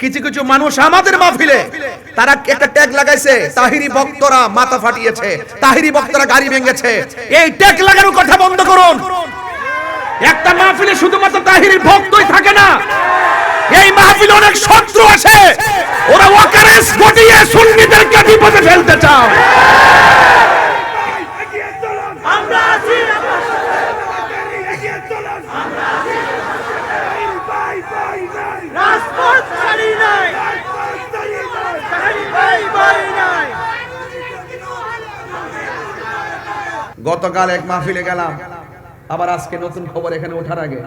কিছু কিছু মানুষ আমাদের মাহফিলে, তারা একটা ট্যাগ লাগাইছে, তাহিরি ভক্তরা মাথা ফাটিয়েছে, তাহিরি ভক্তরা গাড়ি ভেঙেছে। এই ট্যাগ লাগানোর কথা বন্ধ করুন। একটা মাহফিলে শুধুমাত্র তাহিরি ভক্তই থাকে না। এই মাহফিলে অনেক শত্রু আছে। ওরা ওয়াকারেস গটিয়ে সুন্নিদেরকে বিপদে ফেলতে চায় আমরা আছি আপনার সাথে এগিয়ে চলুন আমরা আছি রাজপথ ছাড়ি নাই ছাড়ি ভাই ভাই নাই গতকাল এক মাহফিলে গেলাম। আবার আজকে নতুন খবর এখানে ওঠার আগে।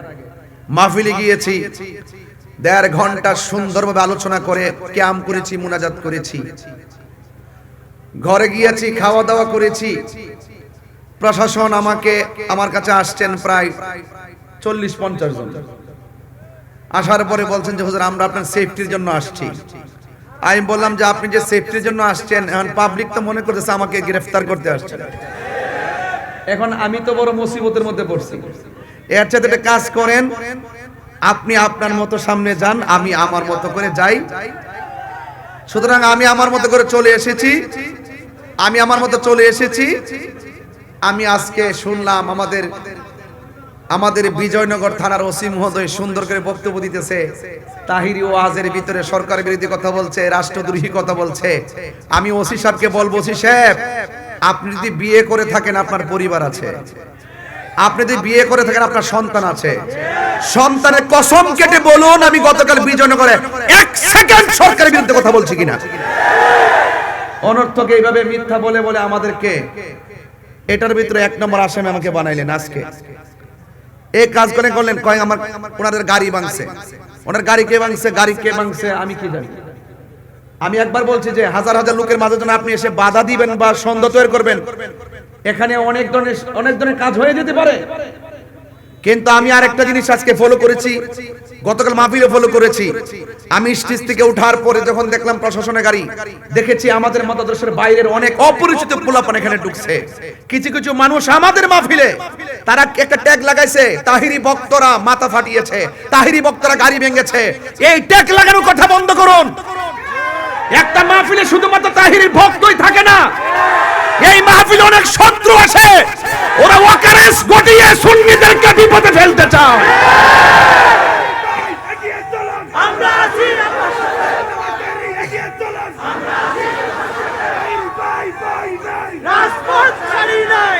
মাহফিলে গিয়েছি। দেড় ঘণ্টা সুন্দরভাবে আলোচনা করে ক্যাম করেছি, মুনাজাত করেছি। ঘরে গিয়েছি খাওয়া দাওয়া করেছি। প্রশাসন আমাকে, আমার কাছে আসছেন প্রায় চল্লিশ পঞ্চাশ জন। আসার পরে বলছেন যে, হুজুর, আমরা আপনার সেফটির জন্য আসছি। আমি বললাম যে, আপনি যে সেফটির জন্য আসছেন, এখন পাবলিক তো মনে করতেছে আমাকে গ্রেফতার করতে আসছেন এখন আমি তো বড় মুসিবতের মধ্যে পড়ছি। এর চাইতে একটা কাজ করেন, আপনি আপনার মতো সামনে যান, আমি আমার মতো করে যাই। সুতরাং আমি আমার মতো করে চলে এসেছি। আমি আমার মতো চলে এসেছি। আমি আজকে শুনলাম আমাদের আমাদের বিজয়নগর থানার ওসি মহোদয় সুন্দর করে বক্তব্য দিতেছে। তাহিরি ওয়াজের ভিতরে সরকার বিরোধী কথা বলছে, রাষ্ট্রদ্রোহী কথা বলছে। আমি ওসি সাহেবকে বলব, ওসি সাহেব আপনি যদি বিয়ে করে থাকেন, আপনার পরিবার আছে। আপনি যদি বিয়ে করে থাকেন, আপনার সন্তান আছে। সন্তানের কসম কেটে বলুন, আমি গতকাল বিজয়নগরে এক সেকেন্ড সরকারের বিরুদ্ধে কথা বলছি কিনা। অনর্থকে এইভাবে মিথ্যা বলে বলে আমাদেরকে, এটার ভিতরে এক নম্বর আসামি আমাকে বানাইলেন আজকে। এই কাজ করে করলেন, কয় আমার, ওনাদের গাড়ি ভাঙছে। ওনার গাড়ি কে ভাঙছে, গাড়ি কে ভাঙছে, আমি কি জানি। আমি একবার বলছি যে হাজার হাজার লোকের মাঝে যেন আপনি এসে বাধা দিবেন বা সন্দেহ তৈরি করবেন। এখানে অনেক ধরনের অনেক ধরনের কাজ হয়ে যেতে পারে। কিন্তু আমি আরেকটা জিনিস আজকে ফলো করেছি। গতকাল মাহফিলে ফলো করেছি। আমি স্টেজ থেকে উঠার পরে যখন দেখলাম প্রশাসনের গাড়ি, দেখেছি আমাদের মতাদর্শের বাইরের অনেক অপরিচিত পোলাপান এখানে ঢুকছে। কিছু কিছু মানুষ আমাদের মাহফিলে, তারা একটা ট্যাগ লাগাইছে, তাহিরি ভক্তরা মাথা ফাটিয়েছে, তাহিরি ভক্তরা গাড়ি ভেঙেছে। এই ট্যাগ লাগানোর কথা বন্ধ করুন। একটা মাহফিলে শুধুমাত্র তাহিরি ভক্তই থাকে না। এই মাহফিলে অনেক শত্রু আছে ওরা ওয়াকারেস গটিয়ে সুন্নিদেরকে বিপদে ফেলতে চায়। আমরা আছি। আপনার সাথে এগিয়ে চলুন আমরা আছি রাজপথ ছাড়ি নাই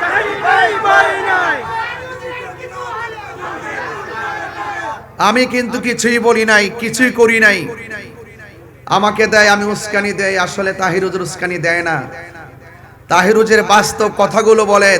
ছাড়ি ভাই ভাই নাই। আমি কিন্তু কিছুই বলি নাই কিছুই করি নাই। আমাকে দেয় আমি উস্কানি দেয় আসলে তাহিরুজের উস্কানি দেয় না। তাহিরুজের বাস্তব কথাগুলো বলে